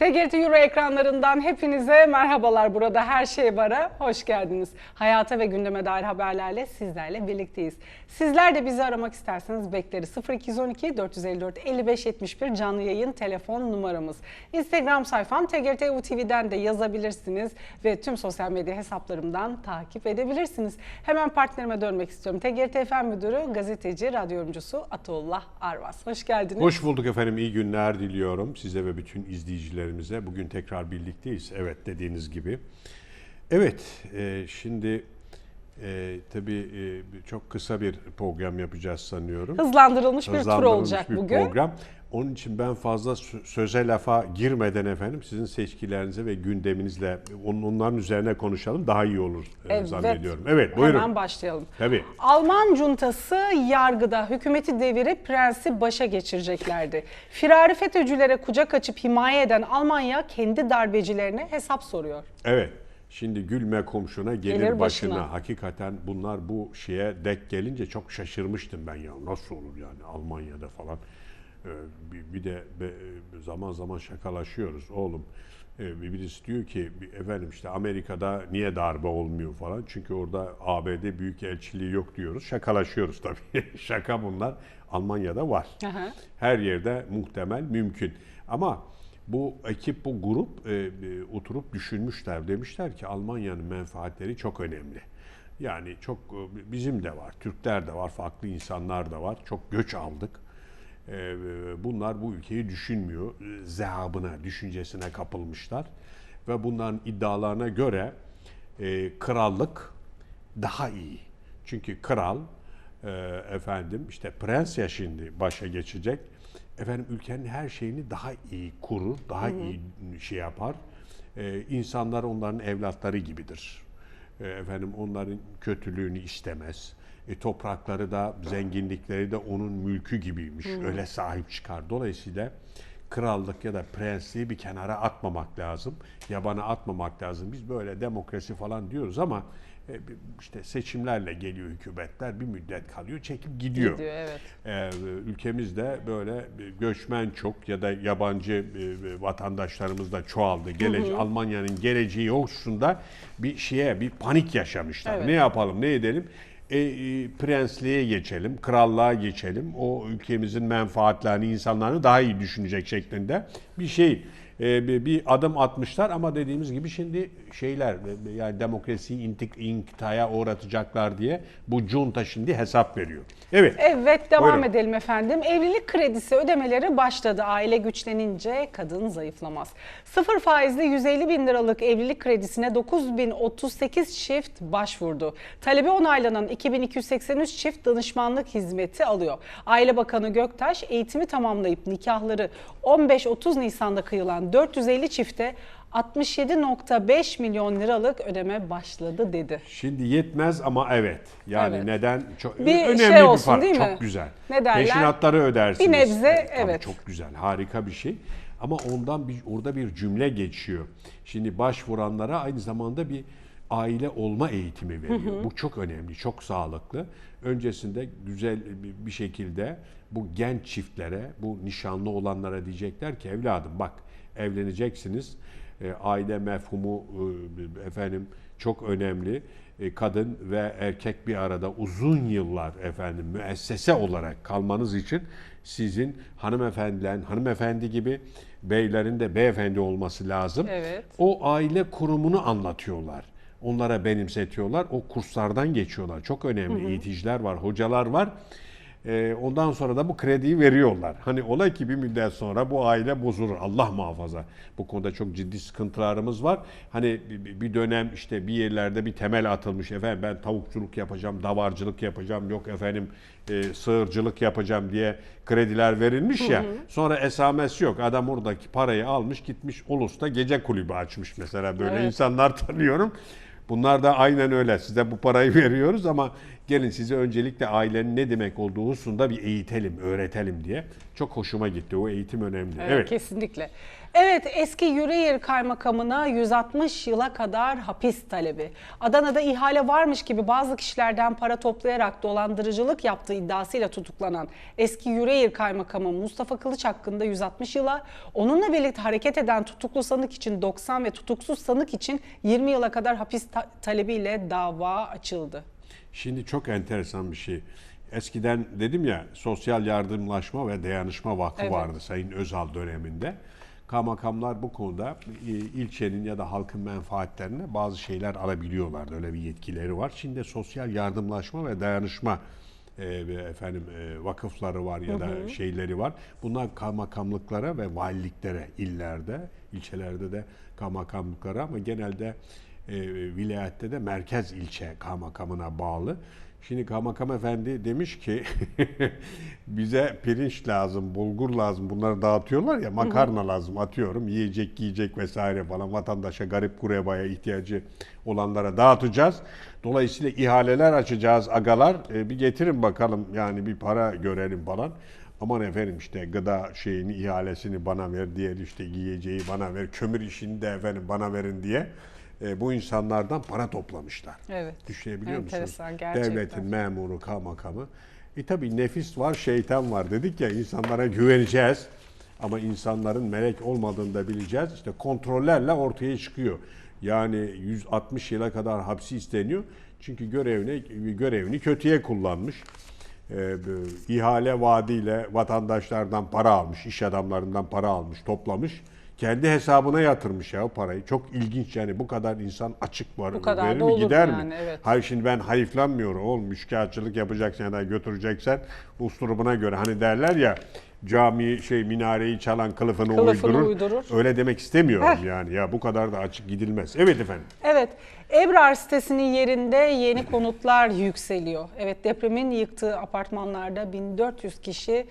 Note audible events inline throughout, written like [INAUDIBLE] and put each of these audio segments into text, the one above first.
TGRT Euro ekranlarından hepinize merhabalar. Burada her şey bara. Hoş geldiniz. Hayata ve gündeme dair haberlerle sizlerle birlikteyiz. Sizler de bizi aramak isterseniz bekleriz. 0212 454 55 71 canlı yayın telefon numaramız. Instagram sayfam TGRT EU TV'den de yazabilirsiniz ve tüm sosyal medya hesaplarımdan takip edebilirsiniz. Hemen partnerime dönmek istiyorum. TGRT FM Müdürü, gazeteci, radyo yorumcusu Atullah Arvas. Hoş geldiniz. Hoş bulduk efendim. İyi günler diliyorum size ve bütün izleyicilerimize. Bugün tekrar birlikteyiz. Evet dediğiniz gibi. Evet e, şimdi e, tabii e, çok kısa bir program yapacağız sanıyorum. Hızlandırılmış bir tur Hızlandırılmış olacak bir bugün. program. Onun için ben fazla sö- söze lafa girmeden efendim sizin seçkilerinize ve gündeminizle onların üzerine konuşalım. Daha iyi olur e, Evet. zannediyorum. Evet buyurun. Hemen başlayalım. Tabii. Alman cuntası yargıda hükümeti devirip prensi başa geçireceklerdi. Firari FETÖ'cülere kucak açıp himaye eden Almanya kendi darbecilerine hesap soruyor. Evet. Şimdi gülme komşuna gelir, Gelir başına. başına. Hakikaten bunlar bu şeye dek gelince çok şaşırmıştım ben ya. Nasıl olur yani Almanya'da falan. Ee, bir, de be- zaman zaman şakalaşıyoruz oğlum. Ee, bir birisi diyor ki efendim işte Amerika'da niye darbe olmuyor falan. Çünkü orada ABD büyük elçiliği yok diyoruz. Şakalaşıyoruz tabii. [LAUGHS] Şaka bunlar. Almanya'da var. Aha. Her yerde muhtemel mümkün. Ama bu ekip, bu grup e, e, oturup düşünmüşler. Demişler ki Almanya'nın menfaatleri çok önemli. Yani çok e, bizim de var, Türkler de var, farklı insanlar da var. Çok göç aldık. E, bunlar bu ülkeyi düşünmüyor. E, Zehabına, düşüncesine kapılmışlar. Ve bunların iddialarına göre e, krallık daha iyi. Çünkü kral e, efendim işte prens ya şimdi başa geçecek. Efendim ülkenin her şeyini daha iyi kurur, daha iyi şey yapar. E, insanlar onların evlatları gibidir. E, efendim onların kötülüğünü istemez. E, toprakları da zenginlikleri de onun mülkü gibiymiş. Öyle sahip çıkar. Dolayısıyla krallık ya da prensliği bir kenara atmamak lazım. Yabana atmamak lazım. Biz böyle demokrasi falan diyoruz ama e, işte seçimlerle geliyor hükümetler bir müddet kalıyor çekip gidiyor. Gidiyor, evet. Ee, ülkemizde böyle göçmen çok ya da yabancı e, vatandaşlarımız da çoğaldı. Gelece Almanya'nın geleceği yokuşunda bir şeye bir panik yaşamışlar. Evet. Ne yapalım, ne edelim? E, e, prensliğe geçelim, krallığa geçelim. O ülkemizin menfaatlerini, insanlarını daha iyi düşünecek şeklinde bir şey bir bir adım atmışlar ama dediğimiz gibi şimdi şeyler e, yani demokrasiyi intik inkitaya uğratacaklar diye bu junta şimdi hesap veriyor. Evet. Evet devam Buyurun. edelim efendim. Evlilik kredisi ödemeleri başladı. Aile güçlenince kadın zayıflamaz. Sıfır faizli 150 bin liralık evlilik kredisine 9038 çift başvurdu. Talebi onaylanan 2283 çift danışmanlık hizmeti alıyor. Aile Bakanı Göktaş eğitimi tamamlayıp nikahları 15-30 Nisan'da kıyılan 450 çifte 67.5 milyon liralık ödeme başladı dedi. Şimdi yetmez ama evet. Yani Evet. neden? Çok Bir önemli şey bir olsun fark. değil mi? Çok güzel. Ne derler? Peşinatları ödersiniz. Bir nebze, tabii evet. Çok güzel. Harika bir şey. Ama ondan bir orada bir cümle geçiyor. Şimdi başvuranlara aynı zamanda bir aile olma eğitimi veriyor. Bu çok önemli, çok sağlıklı. Öncesinde güzel bir- bir şekilde bu genç çiftlere, bu nişanlı olanlara diyecekler ki evladım bak evleneceksiniz. E, aile mefhumu e, efendim çok önemli. E, kadın ve erkek bir arada uzun yıllar efendim müessese olarak kalmanız için sizin hanımefendilerin hanımefendi gibi beylerin de beyefendi olması lazım. Evet. O aile kurumunu anlatıyorlar. Onlara benimsetiyorlar. O kurslardan geçiyorlar. Çok önemli eğiticiler var, hocalar var. Ee, ondan sonra da bu krediyi veriyorlar. Hani olay ki bir müddet sonra bu aile bozulur. Allah muhafaza. Bu konuda çok ciddi sıkıntılarımız var. Hani bir- dönem işte bir yerlerde bir temel atılmış. Efendim ben tavukçuluk yapacağım, davarcılık yapacağım, yok efendim e, sığırcılık yapacağım diye krediler verilmiş ya. Sonra esamesi yok. Adam oradaki parayı almış gitmiş Ulus'ta gece kulübü açmış mesela. Böyle Evet. insanlar [LAUGHS] tanıyorum. Bunlar da aynen öyle. Size bu parayı [LAUGHS] veriyoruz ama gelin size öncelikle ailenin ne demek olduğu hususunda bir eğitelim, öğretelim diye. Çok hoşuma gitti. O eğitim önemli. Evet, Evet. Kesinlikle. Evet eski Yüreğir Kaymakamı'na 160 yıla kadar hapis talebi. Adana'da ihale varmış gibi bazı kişilerden para toplayarak dolandırıcılık yaptığı iddiasıyla tutuklanan eski Yüreğir Kaymakamı Mustafa Kılıç hakkında 160 yıla, onunla birlikte hareket eden tutuklu sanık için 90 ve tutuksuz sanık için 20 yıla kadar hapis ta- talebiyle dava açıldı. Şimdi çok enteresan bir şey. Eskiden dedim ya Sosyal Yardımlaşma ve Dayanışma Vakfı Evet. vardı Sayın Özal döneminde. Kaymakamlar bu konuda e, ilçenin ya da halkın menfaatlerine bazı şeyler alabiliyorlardı. Öyle bir yetkileri var. Şimdi Sosyal Yardımlaşma ve Dayanışma e, efendim e, vakıfları var ya da şeyleri var. Bunlar kaymakamlıklara ve valiliklere illerde, ilçelerde de kaymakamlıklara ama genelde e, vilayette de merkez ilçe kaymakamına bağlı. Şimdi kaymakam efendi demiş ki [LAUGHS] bize pirinç lazım, bulgur lazım bunları dağıtıyorlar ya makarna lazım atıyorum yiyecek giyecek vesaire falan vatandaşa garip kurebaya ihtiyacı olanlara dağıtacağız. Dolayısıyla ihaleler açacağız agalar E, bir getirin bakalım yani bir para görelim falan. Aman efendim işte gıda şeyini ihalesini bana ver, diğer işte giyeceği bana ver, kömür işini de efendim bana verin diye e, bu insanlardan para toplamışlar. Evet. Düşünebiliyor musunuz? Enteresan, gerçekten. Devletin memuru, kaymakamı. E tabi nefis var, şeytan var dedik ya insanlara güveneceğiz. Ama insanların melek olmadığını da bileceğiz. İşte kontrollerle ortaya çıkıyor. Yani 160 yıla kadar hapsi isteniyor. Çünkü görevini görevini kötüye kullanmış. Bu ihale vaadiyle vatandaşlardan para almış, iş adamlarından para almış, toplamış. Kendi hesabına yatırmış ya o parayı. Çok ilginç yani bu kadar insan açık var. Bu kadar verir da mi gider yani, mi? evet. Hayır şimdi ben hayıflanmıyorum oğlum. Üçkağıtçılık yapacaksan ya da götüreceksen uslubuna göre. Hani derler ya cami şey minareyi çalan kılıfını, Kılıfını uydurur. uydurur. Öyle demek istemiyorum yani. Ya bu kadar da açık gidilmez. Evet efendim. Evet, Ebrar sitesinin yerinde yeni konutlar yükseliyor. Evet, depremin yıktığı apartmanlarda 1400 kişi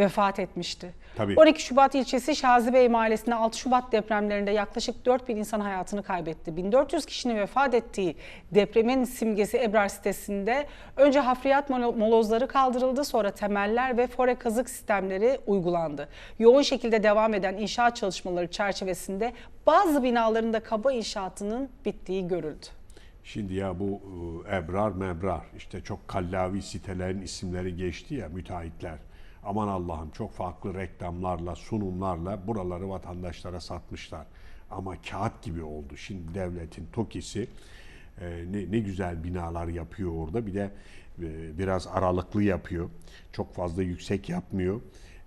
vefat etmişti. Tabii. 12 Şubat ilçesi Şazibey Mahallesi'nde 6 Şubat depremlerinde yaklaşık 4000 insan hayatını kaybetti. 1400 kişinin vefat ettiği depremin simgesi Ebrar sitesinde önce hafriyat molo- molozları kaldırıldı sonra temeller ve fore kazık sistemleri uygulandı. Yoğun şekilde devam eden inşaat çalışmaları çerçevesinde bazı binaların da kaba inşaatının bittiği görüldü. Şimdi ya bu e, ebrar mebrar işte çok kallavi sitelerin isimleri geçti ya müteahhitler. Aman Allah'ım çok farklı reklamlarla, sunumlarla buraları vatandaşlara satmışlar. Ama kağıt gibi oldu. Şimdi devletin TOKİ'si e, ne, ne güzel binalar yapıyor orada. Bir de e, biraz aralıklı yapıyor. Çok fazla yüksek yapmıyor.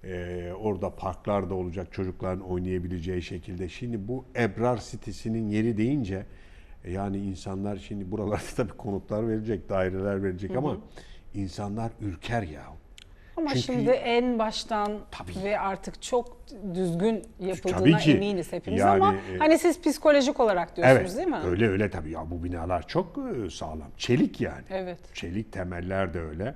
E, orada parklar da olacak çocukların oynayabileceği şekilde. Şimdi bu Ebrar sitesinin yeri deyince e, yani insanlar şimdi buralarda [LAUGHS] tabii konutlar verecek, daireler verecek ama insanlar ürker ya. Ama Çünkü- şimdi en baştan Tabii. ve artık çok düzgün yapıldığına Tabii ki. eminiz hepimiz Yani, ama e, hani siz psikolojik olarak diyorsunuz Evet, değil mi? öyle öyle tabii ya bu binalar çok e, sağlam. Çelik yani. Evet. Çelik temeller de öyle.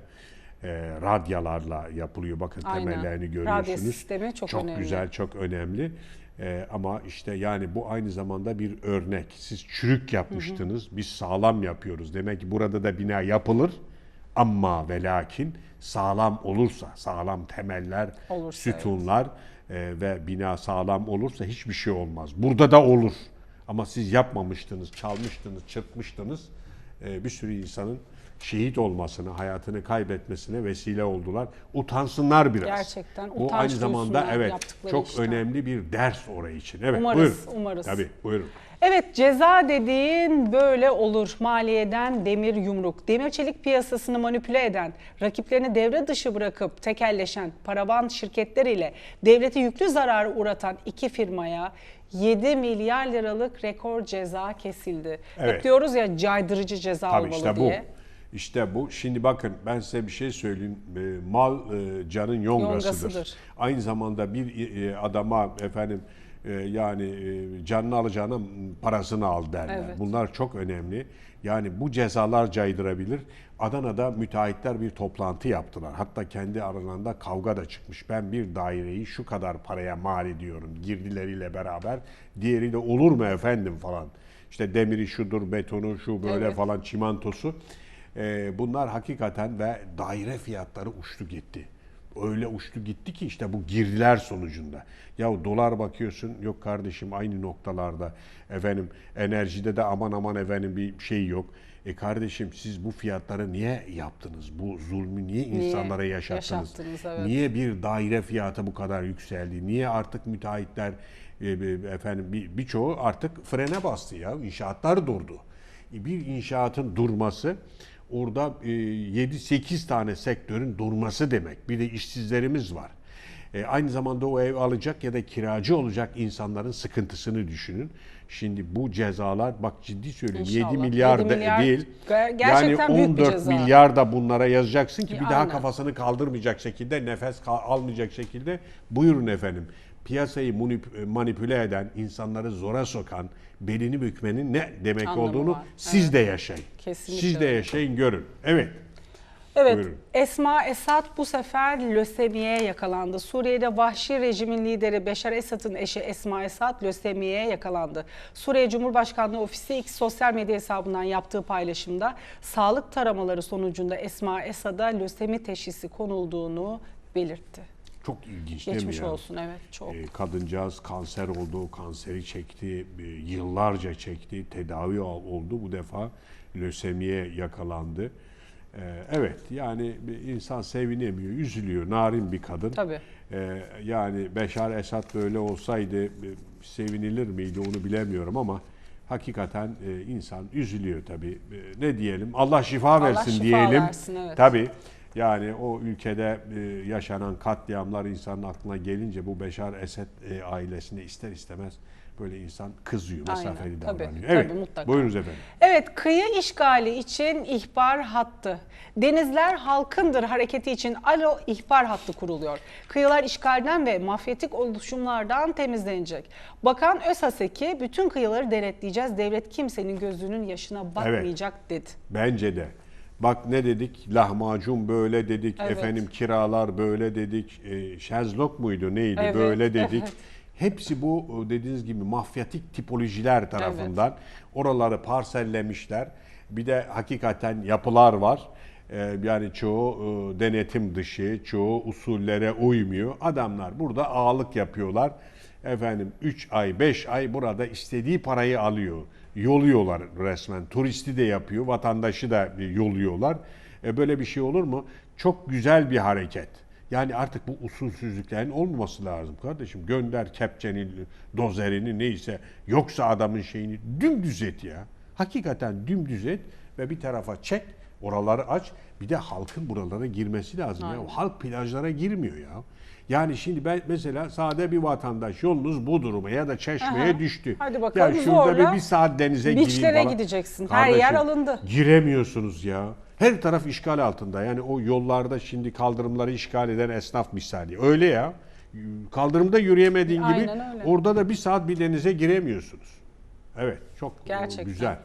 E, radyalarla yapılıyor. Bakın Aynen. temellerini görüyorsunuz. sistemi çok önemli. güzel, çok önemli. E, ama işte yani bu aynı zamanda bir örnek. Siz çürük yapmıştınız, biz sağlam yapıyoruz. Demek ki burada da bina yapılır. Ama ve lakin sağlam olursa, sağlam temeller, Olursa, sütunlar e, ve bina sağlam olursa hiçbir şey olmaz. Burada da olur. Ama siz yapmamıştınız, çalmıştınız, çırpmıştınız. E, bir sürü insanın şehit olmasına, hayatını kaybetmesine vesile oldular. Utansınlar biraz. Gerçekten Bu utanç aynı zamanda evet çok işten. önemli bir ders orayı için. Evet, Umarız, buyurun. umarız. Tabii, buyurun. Evet ceza dediğin böyle olur. Maliyeden demir yumruk. Demir çelik piyasasını manipüle eden, rakiplerini devre dışı bırakıp tekelleşen paravan şirketleriyle devlete yüklü zarar uğratan iki firmaya 7 milyar liralık rekor ceza kesildi. Evet. Hep diyoruz ya caydırıcı ceza Tabii olmalı işte diye. bu. İşte bu. Şimdi bakın ben size bir şey söyleyeyim. E, Mal e, canın yongasıdır. Yongasıdır. Aynı zamanda bir e, adama efendim e, yani e, canını alacağına parasını al derler. Evet. Bunlar çok önemli. Yani bu cezalar caydırabilir. Adana'da müteahhitler bir toplantı yaptılar. Hatta kendi aralarında kavga da çıkmış. Ben bir daireyi şu kadar paraya mal ediyorum girdileriyle beraber. Diğeri de olur mu efendim falan. İşte demiri şudur, betonu şu böyle Evet. falan çimentosu. Ee, bunlar hakikaten ve daire fiyatları uçtu gitti. öyle uçtu gitti ki işte bu girdiler sonucunda. Ya dolar bakıyorsun yok kardeşim aynı noktalarda. Efendim enerjide de aman aman efendim bir şey yok. E kardeşim siz bu fiyatları niye yaptınız? Bu zulmü niye insanlara yaşattınız? yaşattınız, evet. Niye bir daire fiyatı bu kadar yükseldi? Niye artık müteahhitler e, e, efendim bir- birçoğu artık frene bastı ya. İnşaatlar durdu. E, Bir inşaatın durması orada e, 7-8 tane sektörün durması demek. Bir de işsizlerimiz var. E, aynı zamanda o ev alacak ya da kiracı olacak insanların sıkıntısını düşünün. Şimdi bu cezalar bak ciddi söylüyorum İnşallah. 7 milyar, Yedi da milyar değil. yani büyük bir 14 ceza. milyar da bunlara yazacaksın ki bir daha aynen. kafasını kaldırmayacak şekilde, nefes almayacak şekilde buyurun efendim. Piyasayı manip- manipüle eden, insanları zora sokan, belini bükmenin ne demek Anlamı olduğunu var. siz Evet. de yaşayın. Kesinlikle Siz de yaşayın, görün. Evet. Evet, Buyurun. Esma Esad bu sefer lösemiye yakalandı. Suriye'de vahşi rejimin lideri Beşar Esad'ın eşi Esma Esad lösemiye yakalandı. Suriye Cumhurbaşkanlığı Ofisi X sosyal medya hesabından yaptığı paylaşımda sağlık taramaları sonucunda Esma Esad'a lösemi teşhisi konulduğunu belirtti. Çok ilginç değil mi Geçmiş olsun evet çok. E, kadıncağız kanser oldu, kanseri çekti, e, yıllarca çekti, tedavi oldu. Bu defa lösemiye yakalandı. E, evet yani bir insan sevinemiyor, üzülüyor. Narin bir kadın. Tabii. E, yani Beşar Esad böyle olsaydı e, sevinilir miydi onu bilemiyorum ama hakikaten e, insan üzülüyor tabii. E, ne diyelim? Allah şifa Allah versin şifa diyelim. versin, evet. Tabii. Yani o ülkede e, yaşanan katliamlar insanın aklına gelince bu Beşar Esed e, ailesine ister istemez böyle insan kızıyor, Aynen, mesafeli tabii, davranıyor. tabii, evet. mutlaka. Buyurunuz efendim. Evet, kıyı işgali için ihbar hattı. Denizler halkındır hareketi için alo ihbar hattı kuruluyor. Kıyılar işgalden ve mafyatik oluşumlardan temizlenecek. Bakan Özhaseki bütün kıyıları denetleyeceğiz. Devlet kimsenin gözünün yaşına bakmayacak dedi. Bence de. Bak ne dedik? Lahmacun böyle dedik. Evet. Efendim kiralar böyle dedik. E, şezlong muydu neydi? Evet, Böyle dedik. evet. [LAUGHS] Hepsi bu e, dediğiniz gibi mafyatik tipolojiler tarafından oraları parsellemişler. Bir de hakikaten yapılar var. E, yani çoğu e, denetim dışı, çoğu usullere uymuyor. Adamlar burada ağalık yapıyorlar. Efendim 3 ay, 5 ay burada istediği parayı alıyor. Yoluyorlar resmen. Turisti de yapıyor, vatandaşı da yoluyorlar. E böyle bir şey olur mu? Çok güzel bir hareket. Yani artık bu usulsüzlüklerin olmaması lazım kardeşim. Gönder kepçeni, dozerini neyse yoksa adamın şeyini dümdüz et ya. Hakikaten dümdüz et ve bir tarafa çek, oraları aç. Bir de halkın buralara girmesi lazım ya. Halk plajlara girmiyor ya. Yani şimdi ben mesela sade bir vatandaş yolunuz bu duruma ya da çeşmeye Aha. düştü. Hadi bakalım, ya şurada zorla bir, bir saat denize gireyim falan. gideceksin. Her yer alındı. Giremiyorsunuz ya. Her taraf işgal altında. Yani o yollarda şimdi kaldırımları işgal eden esnaf misali. Öyle ya. Kaldırımda yürüyemediğin gibi Aynen öyle. orada da bir saat bir denize giremiyorsunuz. Evet çok e, Gerçekten. güzel.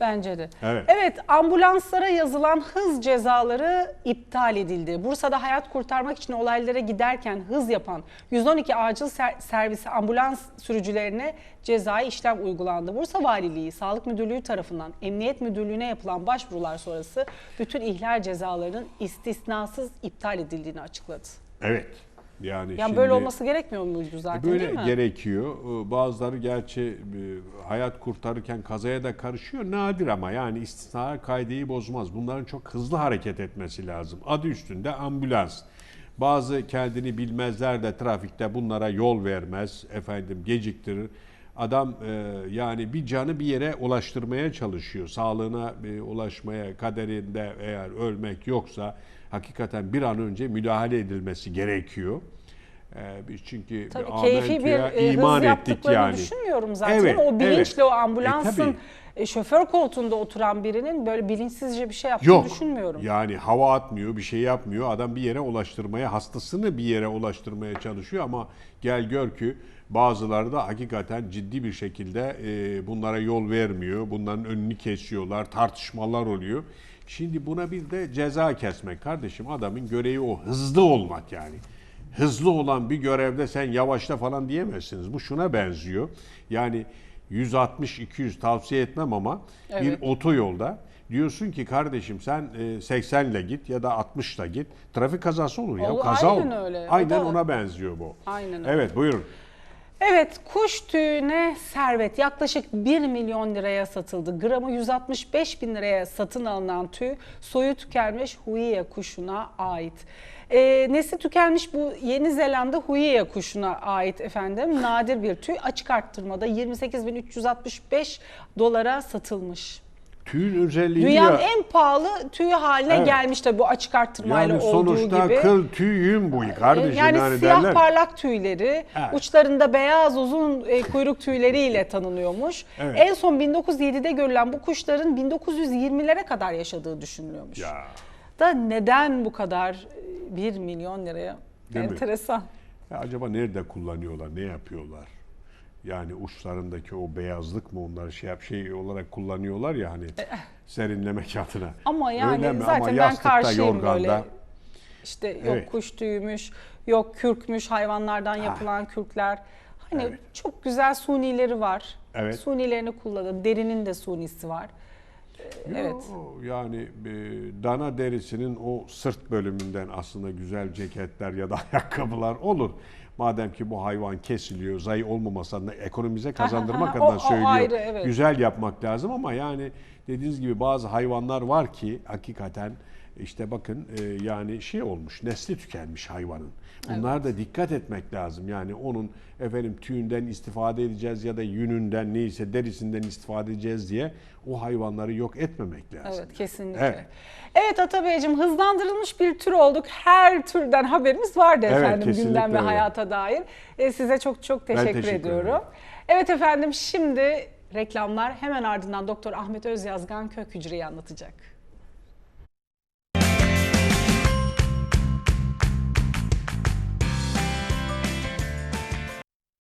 Bence de. Evet. ambulanslara yazılan hız cezaları iptal edildi. Bursa'da hayat kurtarmak için olaylara giderken hız yapan 112 acil ser- servisi ambulans sürücülerine cezai işlem uygulandı. Bursa Valiliği, Sağlık Müdürlüğü tarafından Emniyet Müdürlüğü'ne yapılan başvurular sonrası bütün ihlal cezalarının istisnasız iptal edildiğini açıkladı. Evet. Yani, Yani şimdi- böyle olması gerekmiyor muydu zaten Böyle değil mi? gerekiyor. Ee, Bazıları gerçi e, hayat kurtarırken kazaya da karışıyor. Nadir ama yani istisna kaideyi bozmaz. Bunların çok hızlı hareket etmesi lazım. Adı üstünde ambulans. Bazı kendini bilmezler de trafikte bunlara yol vermez. Efendim geciktirir. Adam e, yani bir canı bir yere ulaştırmaya çalışıyor. Sağlığına e, ulaşmaya kaderinde eğer ölmek yoksa hakikaten bir an önce müdahale edilmesi gerekiyor. Ee, biz çünkü Tabii bir keyfi bir e, iman hız ettik yaptıklarını yani. düşünmüyorum zaten. Evet, o bilinçle evet. o ambulansın E, tabii. E, şoför koltuğunda oturan birinin böyle bilinçsizce bir şey yaptığını Yok. düşünmüyorum. Yani hava atmıyor, bir şey yapmıyor. Adam bir yere ulaştırmaya, hastasını bir yere ulaştırmaya çalışıyor ama gel gör ki bazıları da hakikaten ciddi bir şekilde e, bunlara yol vermiyor. Bunların önünü kesiyorlar, tartışmalar oluyor. Şimdi buna bir de ceza kesmek kardeşim. Adamın görevi o hızlı olmak yani. Hızlı olan bir görevde sen yavaşla falan diyemezsiniz. Bu şuna benziyor. Yani 160-200 tavsiye etmem ama Evet. bir otoyolda Diyorsun ki kardeşim sen e, 80 ile git ya da 60 ile git. Trafik kazası olur ya. Olur, Kaza aynen olur. öyle. Aynen da- ona benziyor bu. Aynen öyle. Evet buyurun. Evet kuş tüyüne servet yaklaşık 1 milyon liraya satıldı. Gramı 165 bin liraya satın alınan tüy soyu tükenmiş Huiye kuşuna ait. Ee, nesli tükenmiş bu Yeni Zelanda Huiye kuşuna ait efendim. Nadir bir tüy açık arttırmada 28.365 dolara satılmış. Tüyün özelliği Dünyanın ya. en pahalı tüyü haline Evet. gelmiş tabii bu açık arttırmayla yani olduğu sonuçta gibi. kıl tüy yün bu kardeşim Yani, yani, siyah derler. parlak tüyleri, Evet. uçlarında beyaz uzun e, kuyruk tüyleriyle [LAUGHS] tanınıyormuş. Evet. En son 1907'de görülen bu kuşların 1920'lere kadar yaşadığı düşünülüyormuş. Ya. Da neden bu kadar e, 1 milyon liraya? Değil mi? Enteresan. Ya acaba nerede kullanıyorlar, ne yapıyorlar? Yani uçlarındaki o beyazlık mı onlar şey yap şey olarak kullanıyorlar ya hani serinlemek adına. E, Ama yani Öyle mi? zaten Ama ben karşıyım yorganda. böyle. İşte yok Evet. kuş tüyümüş, yok kürkmüş hayvanlardan yapılan kürkler. Hani Evet. çok güzel sunileri var. Evet. Sunilerini kullanın. Derinin de sunisi var. Evet. Yo, Yani e, dana derisinin o sırt bölümünden aslında güzel ceketler ya da [LAUGHS] ayakkabılar olur. Madem ki bu hayvan kesiliyor, zayi olmaması adına ekonomize kazandırmak adına o söylüyor. ayrı, evet. Güzel yapmak lazım ama yani dediğiniz gibi bazı hayvanlar var ki hakikaten işte bakın e, yani şey olmuş, nesli tükenmiş hayvanın. Bunlar da dikkat etmek lazım. Yani onun efendim tüyünden istifade edeceğiz ya da yününden neyse derisinden istifade edeceğiz diye o hayvanları yok etmemek lazım. Evet kesinlikle. Evet. Evet, Atabeyciğim hızlandırılmış bir tür olduk. Her türden haberimiz vardı Evet, efendim gündem ve hayata dair. E, size çok çok teşekkür, teşekkür ediyorum. ederim. Evet efendim şimdi reklamlar hemen ardından Doktor Ahmet Özyazgan kök hücreyi anlatacak.